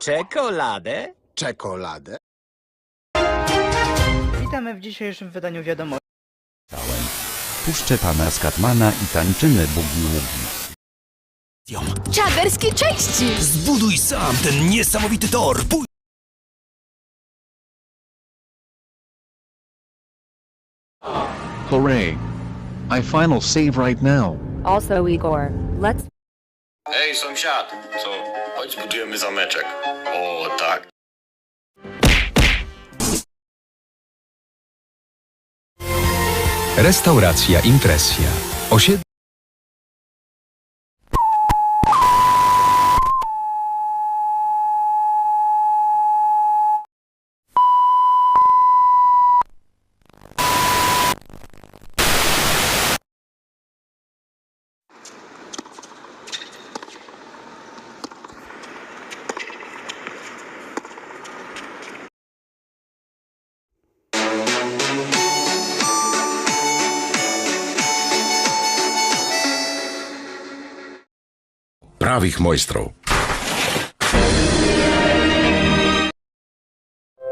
Czekoladę? Czekoladę? Witamy w dzisiejszym wydaniu wiadomości. Puszczę pana Skatmana i tańczymy bugi-wugi. Czaderskiej części! Zbuduj sam ten niesamowity tor. Pój- Hooray. I final save right now. Also, Igor, let's Ej, sąsiad, co? Chodź zbudujemy zameczek. O, tak. Restauracja Impresja. Osiedle pravih mojstrov.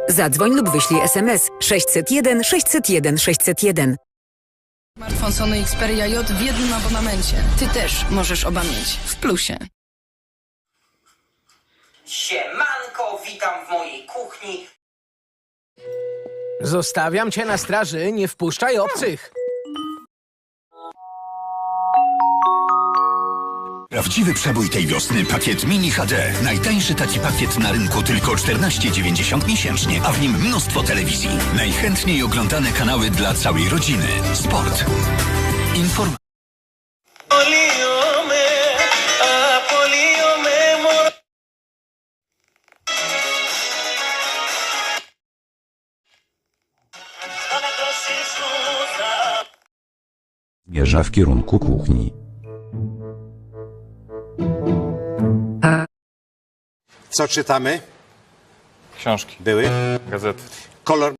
Zadzwoń lub wyślij SMS 601 601 601. Smartfon Sony Xperia J w jednym abonamencie. Ty też możesz oba mieć. W plusie. Siemanko, witam w mojej kuchni. Zostawiam cię na straży, nie wpuszczaj obcych. Prawdziwy przebój tej wiosny pakiet Mini HD. Najtańszy taki pakiet na rynku tylko 14,90 miesięcznie, a w nim mnóstwo telewizji. Najchętniej oglądane kanały dla całej rodziny. Sport. Inform... Zmierza w kierunku kuchni. Co czytamy? Książki. Były? Gazety. Kolor...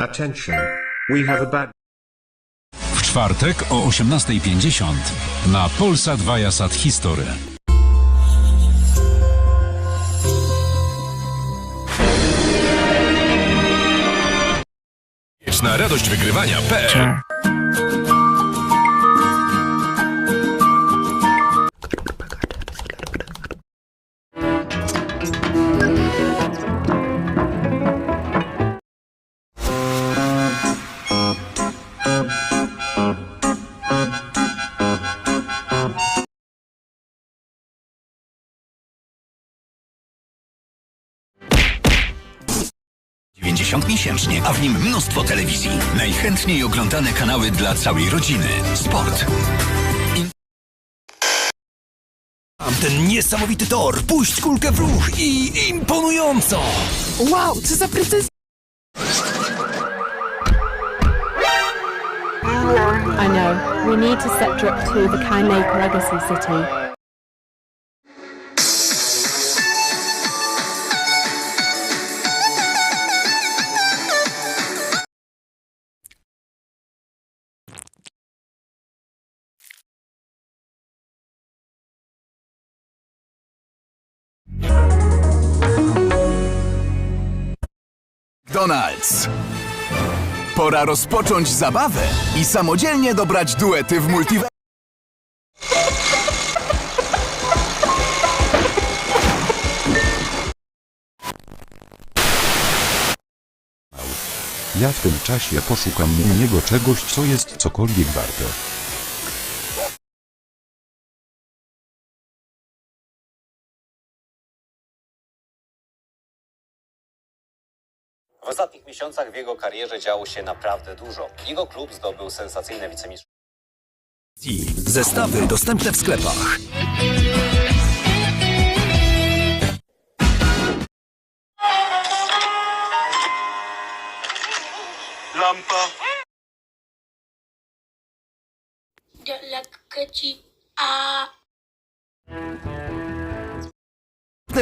Attention. We have a bad... W czwartek o 18.50 na Polsat Viasat History. Na radość wygrywania.pl 60 miesięcznie, a w nim mnóstwo telewizji. Najchętniej oglądane kanały dla całej rodziny. Sport. Ten niesamowity tor, puść kulkę w ruch i imponująco! Wow, co za precyzja! I know, we need to set Drip to the Kaimei Legacy City. McDonald's. Pora rozpocząć zabawę i samodzielnie dobrać duety w multiverse. Ja w tym czasie poszukam u niego czegoś, co jest cokolwiek warte. Ostatnich miesiącach w jego karierze działo się naprawdę dużo. Jego klub zdobył sensacyjne wicemistrzostwo. Zestawy dostępne w sklepach. Lampa.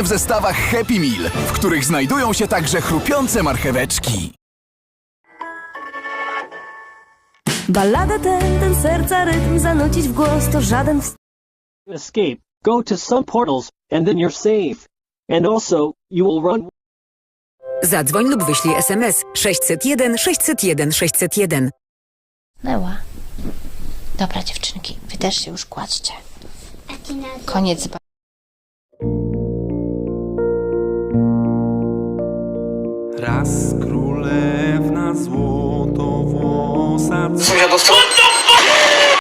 W zestawach Happy Meal, w których znajdują się także chrupiące marcheweczki. Ballada ten, ten serca rytm zanucić w głos to żaden Escape. Go to some portals, and then you're safe. And also, you will run Zadzwoń lub wyślij SMS 601 601 601. Neła. Dobra dziewczynki, wy też się już kładźcie. Koniec ba- złotowłosa... Sąsiadostwo?